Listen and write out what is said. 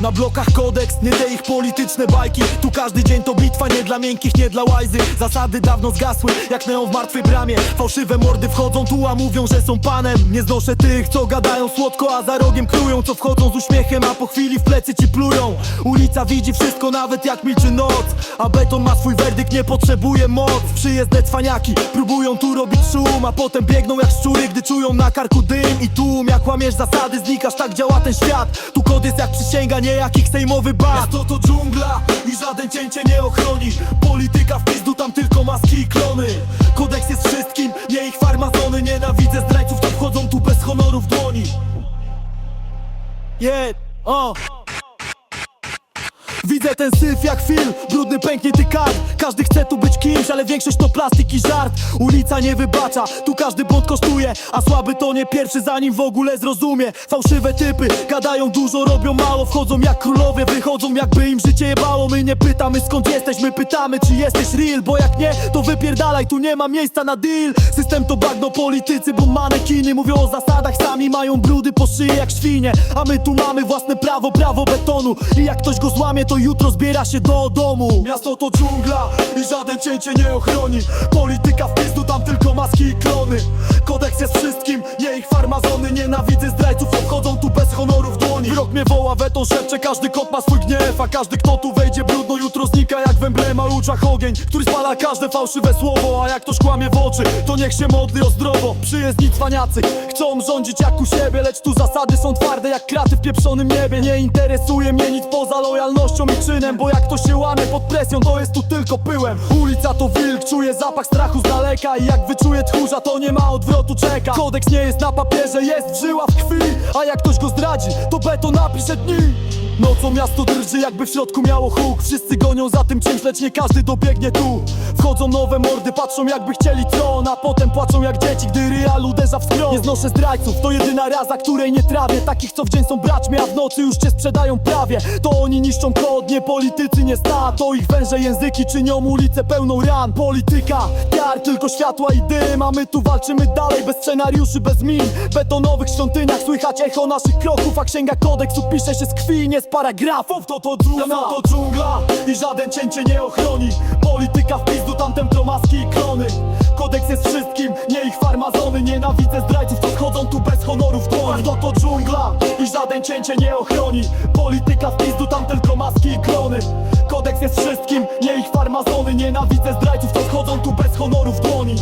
Na blokach kodeks, nie te ich polityczne bajki. Tu każdy dzień to bitwa, nie dla miękkich, nie dla łajzy. Zasady dawno zgasły, jak neon w martwej bramie. Fałszywe mordy wchodzą tu, a mówią, że są panem. Nie znoszę tych, co gadają słodko, a za rogiem krują Co wchodzą z uśmiechem, a po chwili w plecy ci plują. Ulica widzi wszystko, nawet jak milczy noc. A beton ma swój werdykt, nie potrzebuje moc. Przyjezdne cwaniaki próbują tu robić szum A potem biegną jak szczury, gdy czują na karku dym. I tłum, jak łamiesz zasady, znikasz, tak działa ten świat. Tu kod jest jak przysięga, nie jak ich sejmowy bat To to dżungla i żaden cień cię nie ochroni Polityka w pizdu, tam tylko maski i klony. Kodeks jest wszystkim, nie ich farmazony. Nienawidzę zdrajców, to wchodzą tu bez honoru w dłoni. Yeah, o ten syf jak film, brudny pęknięty kart. Każdy chce tu być kimś, ale większość to plastik i żart. Ulica nie wybacza, tu każdy błąd kosztuje. A słaby to nie pierwszy zanim w ogóle zrozumie. Fałszywe typy, gadają dużo, robią mało. Wchodzą jak królowie, wychodzą jakby im życie jebało. My nie pytamy skąd jesteś, my pytamy czy jesteś real. Bo jak nie, to wypierdalaj, tu nie ma miejsca na deal. System to bagno, politycy, bo manekiny Mówią o zasadach, sami mają brudy po szyi jak świnie. A my tu mamy własne prawo, prawo betonu. I jak ktoś go złamie, to jutro zbiera się do domu. Miasto to dżungla i żaden cię cię nie ochroni. Polityka w pizdu, tam tylko maski i klony. Kodeks jest wszystkim, nie ich farmazony. Nienawidzę zdrajców, obchodzą tu bez honoru w dłoni. Wyrok mnie woła, weton szepcze, każdy kot ma swój gniew A każdy kto tu wejdzie brudno, jutro znika jak w emblemaluczach ogień Który spala każde fałszywe słowo A jak ktoś kłamie w oczy, to niech się modli o zdrowo. Przyjezdni cwaniacy, chcą rządzić jak u siebie Lecz tu zasady są twarde jak kraty w pieprzonym niebie. Nie interesuje mnie nic poza lojalnością i czynem Bo jak to się łamie pod presją, to jest tu tylko pyłem. Ulica to wilk, czuję zapach strachu z daleka I jak wyczuję tchórza, to nie ma odwrotu, czeka. Kodeks nie jest na papierze, jest w żyła w krwi A jak ktoś go zdradzi, to beton napisze dni Nocą miasto drży, jakby w środku miało huk. Wszyscy gonią za tym czymś, lecz nie każdy dobiegnie tu. Wchodzą nowe mordy, patrzą jakby chcieli tron A potem płaczą jak dzieci, gdy real uderza w skron Nie znoszę zdrajców, to jedyna raza, której nie trawię. Takich, co w dzień są braćmi, a w nocy już cię sprzedają prawie. To oni niszczą kod, nie politycy, nie sta To ich węże języki czynią ulicę pełną ran. Polityka, piar, tylko światła i dym. A my tu walczymy dalej, bez scenariuszy, bez min. W betonowych świątyniach słychać echo naszych kroków A księga kodeksu pisze się z krwi, nie z paragrafów To to dżungla, to dżungla i żaden cień cię nie ochroni. Polityka w pizdu, tamten to maski i klony. Kodeks jest wszystkim, nie ich farmazony. Nienawidzę zdrajców, to wchodzą tu bez honoru w dłoń To to dżungla i żaden cień cię nie ochroni. Polityka w pizdu, tam tylko maski i klony. Kodeks jest wszystkim, nie ich farmazony. Nienawidzę zdrajców, to wchodzą tu bez honoru w dłoni